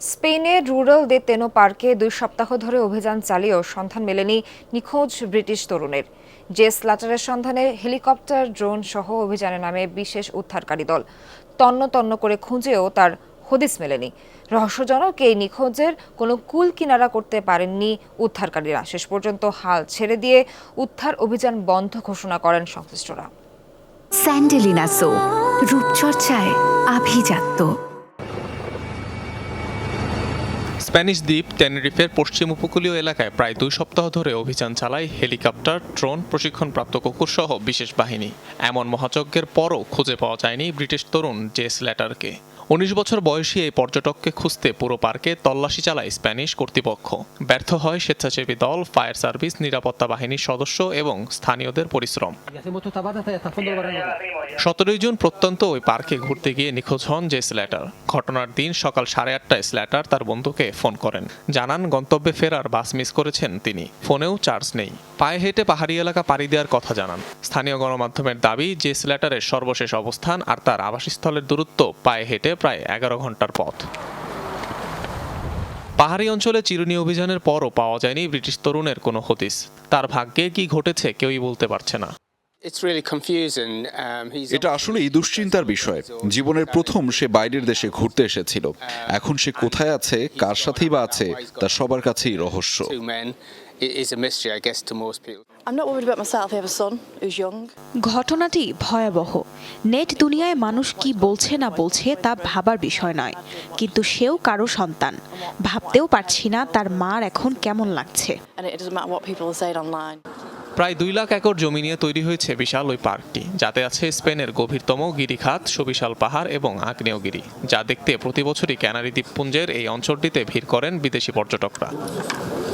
স্পেনের রুরাল দে তেনো পার্কে দুই সপ্তাহ ধরে অভিযান চালিয়েও সন্ধান মেলেনি নিখোঁজ ব্রিটিশ তরুণের। জেস লাটারের সন্ধানে হেলিকপ্টার, ড্রোন সহ অভিযানে নামে বিশেষ উদ্ধারকারী দল। তন্ন তন্ন করে খুঁজেও তার হদিস মেলেনি। রহস্যজনক এই নিখোঁজের কোনো কুল কিনারা করতে পারেননি উদ্ধারকারীরা। শেষ পর্যন্ত হাল ছেড়ে দিয়ে উদ্ধার অভিযান বন্ধ ঘোষণা করেন সংশ্লিষ্টরা। স্যান্ডেলিনা সো, রূপচর্চায় আভিজাত্য। স্প্যানিশ দ্বীপ টেনেরিফের পশ্চিম উপকূলীয় এলাকায় প্রায় দুই সপ্তাহ ধরে অভিযান চালায় হেলিকপ্টার, ড্রোন প্রশিক্ষণপ্রাপ্ত কুকুর সহ বিশেষ বাহিনী। এমন মহাযজ্ঞের পরও খুঁজে পাওয়া যায়নি ব্রিটিশ তরুণ জেস ল্যাটারকে। উনিশ বছর বয়সী এই পর্যটককে খুঁজতে পুরো পার্কে তল্লাশি চালায় স্প্যানিশ কর্তৃপক্ষ। ব্যর্থ হয় স্বেচ্ছাসেবী দল, ফায়ার সার্ভিস, নিরাপত্তা বাহিনীর সদস্য এবং স্থানীয়দের পরিশ্রম. সতেরোই জুন প্রত্যন্ত ওই পার্কে ঘুরতে গিয়ে নিখোঁজ হন যে স্ল্যাটার। ঘটনার দিন সকাল সাড়ে আটটায় স্ল্যাটার তার বন্ধুকে ফোন করেন। জানান, গন্তব্যে ফেরার বাস মিস করেছেন তিনি। ফোনেও চার্জ নেই। পায়ে হেঁটে পাহাড়ি এলাকা পাড়ি দেওয়ার কথা জানান। স্থানীয় গণমাধ্যমের দাবি, যে স্ল্যাটারের সর্বশেষ অবস্থান আর তার আবাসস্থলের দূরত্ব পায়ে হেঁটে প্রায় এগারো ঘণ্টার পথ। পাহাড়ি অঞ্চলে চিরুনি অভিযানের পরও পাওয়া যায়নি ব্রিটিশ তরুণের কোনো হদিস। তার ভাগ্যে কি ঘটেছে কেউই বলতে পারছে না. Um, এটা আসলেই দুশ্চিন্তার বিষয়। জীবনের প্রথম সে বাইরের দেশে ঘুরতে এসেছিল। এখন সে কোথায় আছে কার সাথেই বা আছে তা সবার কাছেই রহস্য। ঘটনাটি ভয়াবহ। নেট দুনিয়ায় মানুষ কি বলছে না বলছে তা ভাবার বিষয় নয় কিন্তু সেও কারও সন্তান। ভাবতেও পারছি না তার মার এখন কেমন লাগছে। And it doesn't matter what people are saying online. প্রায় দুই লাখ একর জমি নিয়ে তৈরি হয়েছে বিশাল ওই পার্কটি যাতে আছে স্পেনের গভীরতম গিরিখাত সুবিশাল পাহাড় এবং আগ্নেয়গিরি যা দেখতে প্রতি বছরই ক্যানারি দ্বীপপুঞ্জের এই অঞ্চলটিতে ভিড় করেন বিদেশি পর্যটকরা।